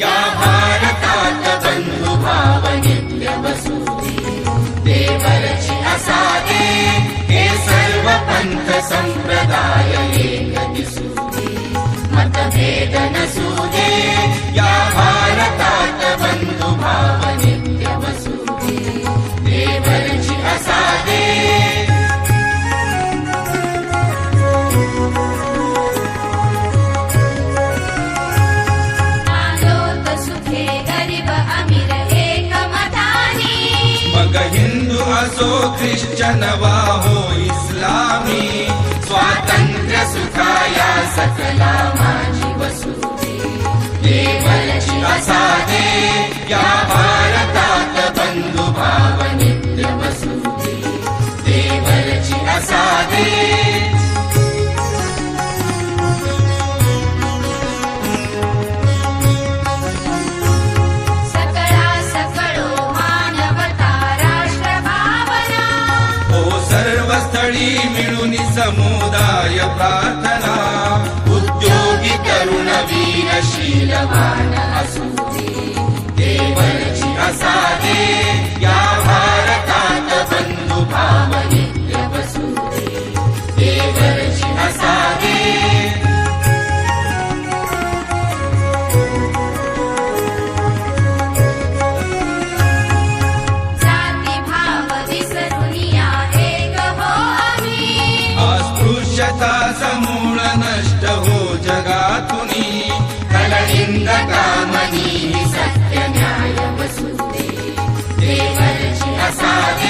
या भारता च बन्धुभावयिवसूचि ते परचिहसाधी ते सर्वपथसम्प्रदाय चेयि सूचि अत असो ख्रिश्चन वा हो इस्लामी स्वातंत्र्य सुखाया सकला माझी वसुदे देवलची असादे या भारतात बंधुभाव नित्य वसुदे देवलची असादे सर्व स्थळी मिळून समुदाय प्रार्थना उद्योगी तरुण वीर शीलवान असुदे देवरची या भारतात बंधुभाव नित्य वसुदे देवरची असादे ಶತಾ ಸಮೂಳ ನಷ್ಟ ಹೋ ಜಗಾತುನಿ ಕಲಳಿಂದ ಕಾಮನಿ ಸತ್ಯ ನ್ಯಾಯ ವಸುದೇ ದೇವರ್ಷಿ ಅಸಾಧಿ